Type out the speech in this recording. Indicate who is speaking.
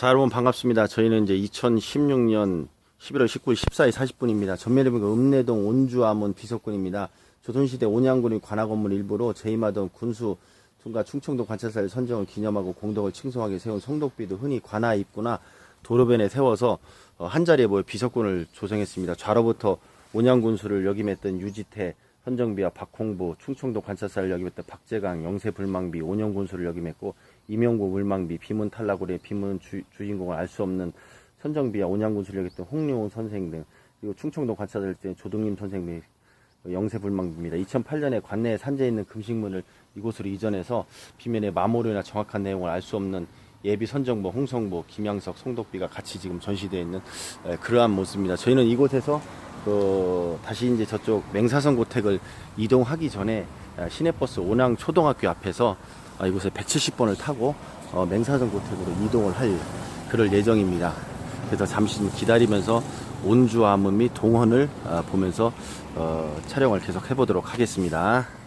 Speaker 1: 자, 여러분 반갑습니다. 저희는 이제 2016년 11월 19일 14일 40분입니다. 전면에 보니까 읍내동 온주암원 비석군입니다. 조선시대 온양군의 관할 건물 일부로 재임하던 군수 tun가 충청도 관찰사의 선정을 기념하고 공덕을 칭송하게 세운 성덕비도 흔히 관하 입구나 도로변에 세워서 어, 한 자리에 모여 비석군을 조성했습니다. 좌로부터 온양군수를 역임했던 유지태, 선정비와 박홍부, 충청도 관찰사를 역임했던 박재강, 영세 불망비, 온영 군수를 역임했고 이명구 물망비, 비문 탈락으로의 비문 주, 주인공을 알 수 없는 선정비와 온양 군수를 역임했던 홍룡훈 선생 등 그리고 충청도 관찰사를 때 조동림 선생 등 영세 불망비입니다. 2008년에 관내에 산재해 있는 금식문을 이곳으로 이전해서 비면의 마모료나 정확한 내용을 알 수 없는 예비 선정부, 홍성부, 김양석, 송덕비가 같이 지금 전시되어 있는 에, 그러한 모습입니다. 저희는 이곳에서 그 다시 이제 저쪽 맹사선 고택을 이동하기 전에 아, 시내버스 온양 초등학교 앞에서 아, 이곳에 170번을 타고 어, 맹사선 고택으로 이동을 할 그럴 예정입니다. 그래서 잠시 좀 기다리면서 온주암음 및 동헌을 아, 보면서 어, 촬영을 계속 해보도록 하겠습니다.